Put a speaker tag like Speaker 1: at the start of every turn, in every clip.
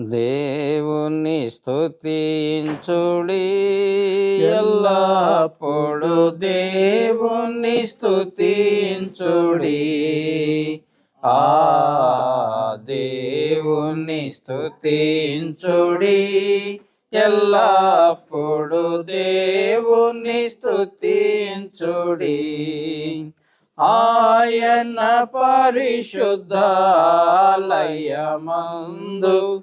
Speaker 1: దేవుని స్తుతించుడి. ఎల్లప్పుడు దేవుని స్తుతించుడి. ఆ దేవుని స్తుతించుడి. ఎల్లప్పుడు దేవుని స్తుతించుడి. ఆయన పరిశుద్ధాలయమందు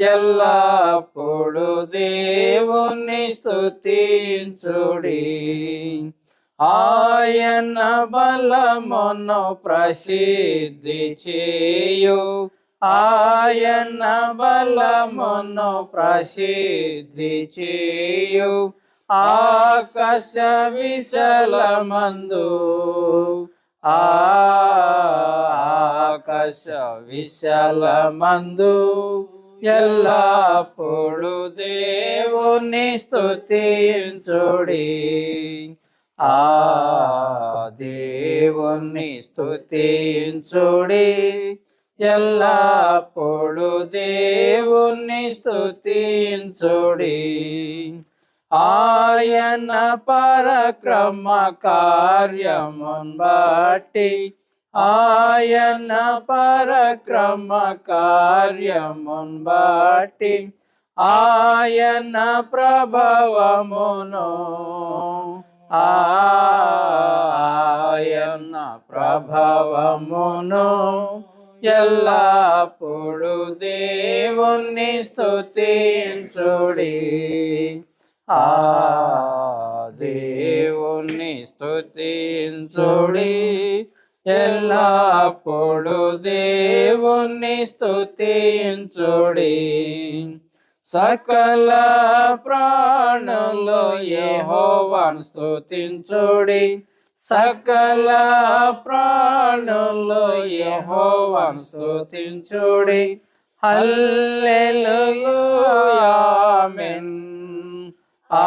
Speaker 1: ఎల్లప్పుడు దేవుని స్థుతించుడి ఆయన బలమును ప్రసిద్ధి చేయు. ఆయన బలమును ప్రసిద్ధి చేయు. ఆకాశ విశలమందు. ఆకాశ విశలమందు. ఎల్లప్పుడు దేవుని స్థుతించుడి ఆ దేవుని స్థుతించుడి ఎల్లప్పుడు దేవుని స్థుతించుడి ఆయన పరక్రమ కార్యమున్ బట్టి ఆయన పరక్రమ కార్యమున్ బట్టి ఆయన ప్రభవమును. ఆయన ప్రభవమును. ఎల్లప్పుడు దేవుణ్ణి స్తుతించుడి. ఆ దేవుణ్ణి స్తుతించుడి. ఎల్లప్పుడు దేవుణ్ణి స్థుతించుడి సకల ప్రాణులు యెహోవాను స్థుతించుడి సకల ప్రాణులు యెహోవాను స్థుతించుడి హల్లెలూయా ఆమెన్. ఆ